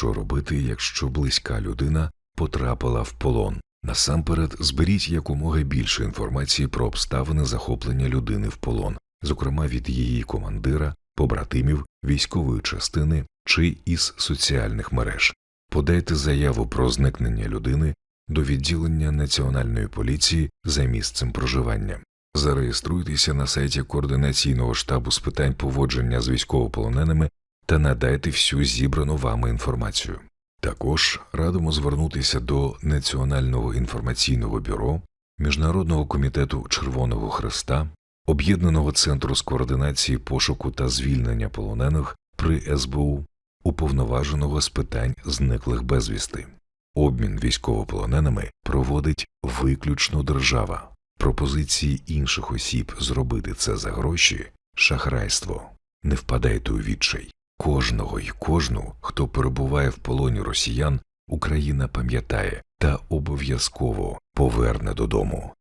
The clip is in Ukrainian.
що робити, якщо близька людина потрапила в полон. Насамперед, зберіть якомога більше інформації про обставини захоплення людини в полон, зокрема від її командира, побратимів, військової частини чи із соціальних мереж. Подайте заяву про зникнення людини до відділення Національної поліції за місцем проживання. Зареєструйтеся на сайті координаційного штабу з питань поводження з військовополоненими та надайте всю зібрану вами інформацію. Також радимо звернутися до Національного інформаційного бюро, Міжнародного комітету Червоного Хреста, Об'єднаного центру з координації пошуку та звільнення полонених при СБУ, уповноваженого з питань зниклих безвісти. Обмін військовополоненими проводить виключно держава. Пропозиції інших осіб зробити це за гроші шахрайство. Не впадайте у відчай. Кожного й кожну, хто перебуває в полоні росіян, Україна пам'ятає та обов'язково поверне додому.